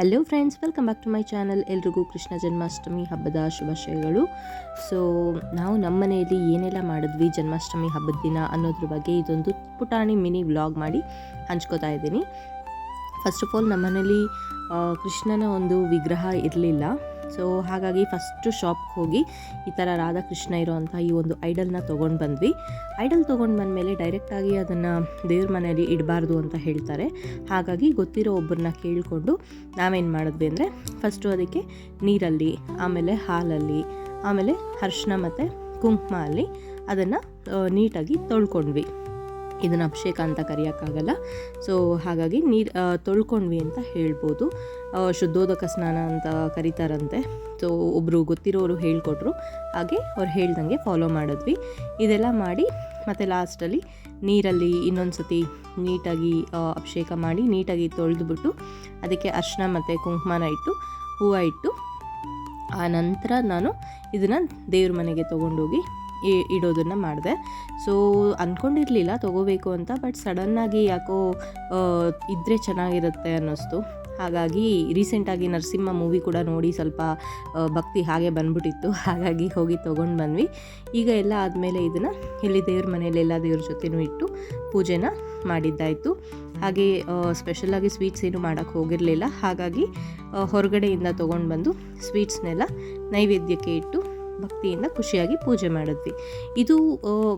Hello friends welcome back to my channel ಎಲ್ರಿಗೂ ಕೃಷ್ಣ ಜನ್ಮಾಷ್ಟಮಿ ಹಬ್ಬದ ಶುಭಾಶಯಗಳು. ಸೊ ನಾವು ನಮ್ಮ ಮನೆಯಲ್ಲಿ ಏನೆಲ್ಲ ಮಾಡಿದ್ವಿ ಜನ್ಮಾಷ್ಟಮಿ ಹಬ್ಬದ ದಿನ ಅನ್ನೋದ್ರ ಬಗ್ಗೆ ಇದೊಂದು ಪುಟಾಣಿ ಮಿನಿ ವ್ಲಾಗ್ ಮಾಡಿ ಹಂಚ್ಕೋತಾ ಇದ್ದೀನಿ. ಫಸ್ಟ್ ಆಫ್ ಆಲ್ ನಮ್ಮ ಮನೇಲಿ ಕೃಷ್ಣನ ಒಂದು ವಿಗ್ರಹ ಇರಲಿಲ್ಲ. ಸೊ ಹಾಗಾಗಿ ಫಸ್ಟು ಶಾಪ್ಗೆ ಹೋಗಿ ಈ ಥರ ರಾಧಾಕೃಷ್ಣ ಇರೋವಂಥ ಈ ಒಂದು ಐಡಲ್ನ ತೊಗೊಂಡು ಬಂದ್ವಿ. ಐಡಲ್ ತೊಗೊಂಡು ಬಂದಮೇಲೆ ಡೈರೆಕ್ಟಾಗಿ ಅದನ್ನು ದೇವ್ರ ಮನೆಯಲ್ಲಿ ಇಡಬಾರ್ದು ಅಂತ ಹೇಳ್ತಾರೆ. ಹಾಗಾಗಿ ಗೊತ್ತಿರೋ ಒಬ್ಬರನ್ನ ಕೇಳಿಕೊಂಡು ನಾವೇನು ಮಾಡಿದ್ವಿ ಅಂದರೆ ಫಸ್ಟು ಅದಕ್ಕೆ ನೀರಲ್ಲಿ, ಆಮೇಲೆ ಹಾಲಲ್ಲಿ, ಆಮೇಲೆ ಅರ್ಶಿನ ಮತ್ತು ಕುಂಕುಮ ಅಲ್ಲಿ ಅದನ್ನು ನೀಟಾಗಿ ತೊಳ್ಕೊಂಡ್ವಿ. ಇದನ್ನು ಅಭಿಷೇಕ ಅಂತ ಕರೆಯೋಕ್ಕಾಗಲ್ಲ. ಸೊ ಹಾಗಾಗಿ ನೀರು ತೊಳ್ಕೊಂಡ್ವಿ ಅಂತ ಹೇಳ್ಬೋದು. ಶುದ್ಧೋದಕ ಸ್ನಾನ ಅಂತ ಕರೀತಾರಂತೆ. ಸೊ ಒಬ್ಬರು ಗೊತ್ತಿರೋರು ಹೇಳ್ಕೊಟ್ರು. ಹಾಗೆ ಅವ್ರು ಹೇಳ್ದಂಗೆ ಫಾಲೋ ಮಾಡಿದ್ವಿ. ಇದೆಲ್ಲ ಮಾಡಿ ಮತ್ತು ಲಾಸ್ಟಲ್ಲಿ ನೀರಲ್ಲಿ ಇನ್ನೊಂದು ಸತಿ ನೀಟಾಗಿ ಅಭಿಷೇಕ ಮಾಡಿ ನೀಟಾಗಿ ತೊಳೆದುಬಿಟ್ಟು ಅದಕ್ಕೆ ಅರ್ಶಿನ ಮತ್ತು ಕುಂಕುಮನ ಇಟ್ಟು, ಹೂವು ಇಟ್ಟು, ಆ ನಂತರ ನಾನು ಇದನ್ನು ದೇವ್ರ ಮನೆಗೆ ತೊಗೊಂಡೋಗಿ ಇಡೋದನ್ನು ಮಾಡಿದೆ. ಸೊ ಅಂದ್ಕೊಂಡಿರಲಿಲ್ಲ ತೊಗೋಬೇಕು ಅಂತ ಬಟ್ ಸಡನ್ನಾಗಿ ಯಾಕೋ ಇದ್ದರೆ ಚೆನ್ನಾಗಿರುತ್ತೆ ಅನ್ನಿಸ್ತು. ಹಾಗಾಗಿ ರೀಸೆಂಟಾಗಿ ನರಸಿಂಹ ಮೂವಿ ಕೂಡ ನೋಡಿ ಸ್ವಲ್ಪ ಭಕ್ತಿ ಹಾಗೆ ಬಂದ್ಬಿಟ್ಟಿತ್ತು. ಹಾಗಾಗಿ ಹೋಗಿ ತೊಗೊಂಡು ಬಂದ್ವಿ. ಈಗ ಎಲ್ಲ ಆದಮೇಲೆ ಇದನ್ನು ಇಲ್ಲಿ ದೇವ್ರ ಮನೇಲಿ ಎಲ್ಲ ದೇವ್ರ ಜೊತೆನೂ ಇಟ್ಟು ಪೂಜೆನ ಮಾಡಿದ್ದಾಯಿತು. ಹಾಗೆ ಸ್ಪೆಷಲಾಗಿ ಸ್ವೀಟ್ಸ್ ಏನು ಮಾಡೋಕ್ಕೆ ಹೋಗಿರಲಿಲ್ಲ. ಹಾಗಾಗಿ ಹೊರಗಡೆಯಿಂದ ತೊಗೊಂಡು ಬಂದು ಸ್ವೀಟ್ಸ್ನೆಲ್ಲ ನೈವೇದ್ಯಕ್ಕೆ ಇಟ್ಟು ಭಕ್ತಿಯಿಂದ ಖುಷಿಯಾಗಿ ಪೂಜೆ ಮಾಡಿದ್ವಿ. ಇದು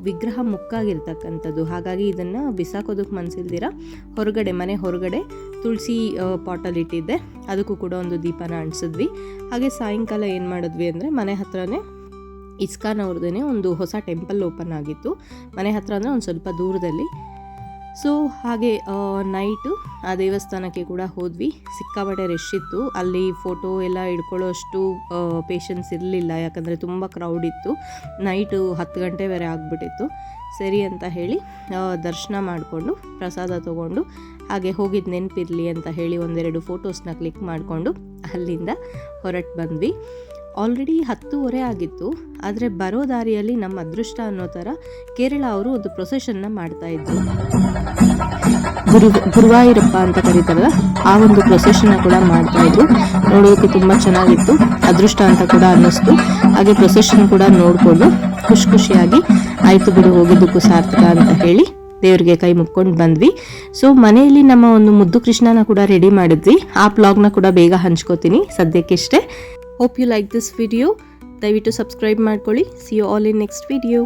ವಿಗ್ರಹ ಮುಕ್ಕಾಗಿರ್ತಕ್ಕಂಥದ್ದು. ಹಾಗಾಗಿ ಇದನ್ನು ಬಿಸಾಕೋದಕ್ಕೆ ಮನಸ್ಸಿಲ್ದಿರ ಹೊರಗಡೆ, ಮನೆ ಹೊರಗಡೆ ತುಳಸಿ ಪಾಟಲ್ಲಿ ಇಟ್ಟಿದ್ದೆ. ಅದಕ್ಕೂ ಕೂಡ ಒಂದು ದೀಪನ ಅಂಟಿಸಿದ್ವಿ. ಹಾಗೆ ಸಾಯಂಕಾಲ ಏನು ಮಾಡಿದ್ವಿ ಅಂದರೆ, ಮನೆ ಹತ್ರನೇ ಇಸ್ಕಾನ್ ಅವ್ರದ್ದೇ ಒಂದು ಹೊಸ ಟೆಂಪಲ್ ಓಪನ್ ಆಗಿತ್ತು. ಮನೆ ಹತ್ರ ಅಂದರೆ ಒಂದು ಸ್ವಲ್ಪ ದೂರದಲ್ಲಿ ಸೊ ಹಾಗೆ ನೈಟು ಆ ದೇವಸ್ಥಾನಕ್ಕೆ ಕೂಡ ಹೋದ್ವಿ. ಸಿಕ್ಕಾಪಟ್ಟೆ ರಶ್ ಇತ್ತು. ಅಲ್ಲಿ ಫೋಟೋ ಎಲ್ಲ ಹಿಡ್ಕೊಳ್ಳೋಷ್ಟು ಪೇಷನ್ಸ್ ಇರಲಿಲ್ಲ. ಯಾಕಂದರೆ ತುಂಬ ಕ್ರೌಡ್ ಇತ್ತು. ನೈಟು ಹತ್ತು ಗಂಟೆ ಬೇರೆ ಆಗಿಬಿಟ್ಟಿತ್ತು. ಸರಿ ಅಂತ ಹೇಳಿ ದರ್ಶನ ಮಾಡಿಕೊಂಡು, ಪ್ರಸಾದ ತೊಗೊಂಡು, ಹಾಗೆ ಹೋಗಿದ್ದು ನೆನಪಿರಲಿ ಅಂತ ಹೇಳಿ ಒಂದೆರಡು ಫೋಟೋಸ್ನ ಕ್ಲಿಕ್ ಮಾಡಿಕೊಂಡು ಅಲ್ಲಿಂದ ಹೊರಟು ಬಂದ್ವಿ. ಆಲ್ರೆಡಿ ಹತ್ತುವರೆ ಆಗಿತ್ತು, ಆದರೆ ಬರೋ ದಾರಿಯಲ್ಲಿ ನಮ್ಮ ಅದೃಷ್ಟ ಅನ್ನೋ ಥರ ಕೇರಳ ಅವರು ಒಂದು ಪ್ರೊಸೆಷನ್ನ ಮಾಡ್ತಾ ಇದ್ರು. ಗುರು, ಗುರುವಾಯೂರಪ್ಪ ಅಂತ ಕರೀತಾರಲ್ಲ, ಆ ಒಂದು ಪ್ರೊಸೆಷನ್ನ ಕೂಡ ಮಾಡ್ತಾ ಇದ್ರು. ನೋಡೋದಕ್ಕೆ ತುಂಬ ಚೆನ್ನಾಗಿತ್ತು, ಅದೃಷ್ಟ ಅಂತ ಕೂಡ ಅನ್ನಿಸ್ತು. ಹಾಗೆ ಪ್ರೊಸೆಷನ್ ಕೂಡ ನೋಡಿಕೊಂಡು ಖುಷಿ ಖುಷಿಯಾಗಿ ಆಯಿತು ಬಿಡು, ಹೋಗಿದ್ದಕ್ಕೂ ಸಾರ್ಥಕ ಅಂತ ಹೇಳಿ ದೇವ್ರಿಗೆ ಕೈ ಮುಕ್ಕೊಂಡು ಬಂದ್ವಿ. ಸೊ ಮನೆಯಲ್ಲಿ ನಮ್ಮ ಒಂದು ಮುದ್ದು ಕೃಷ್ಣನ ಕೂಡ ರೆಡಿ ಮಾಡಿದ್ವಿ. ಆ ಬ್ಲಾಗ್ನ ಕೂಡ ಬೇಗ ಹಂಚ್ಕೋತೀನಿ ಸದ್ಯಕ್ಕಿಷ್ಟೇ hope you like this video ದಯವಿಟ್ಟು ಸಬ್ಸ್ಕ್ರೈಬ್ ಮಾಡ್ಕೊಳ್ಳಿ see you all in next video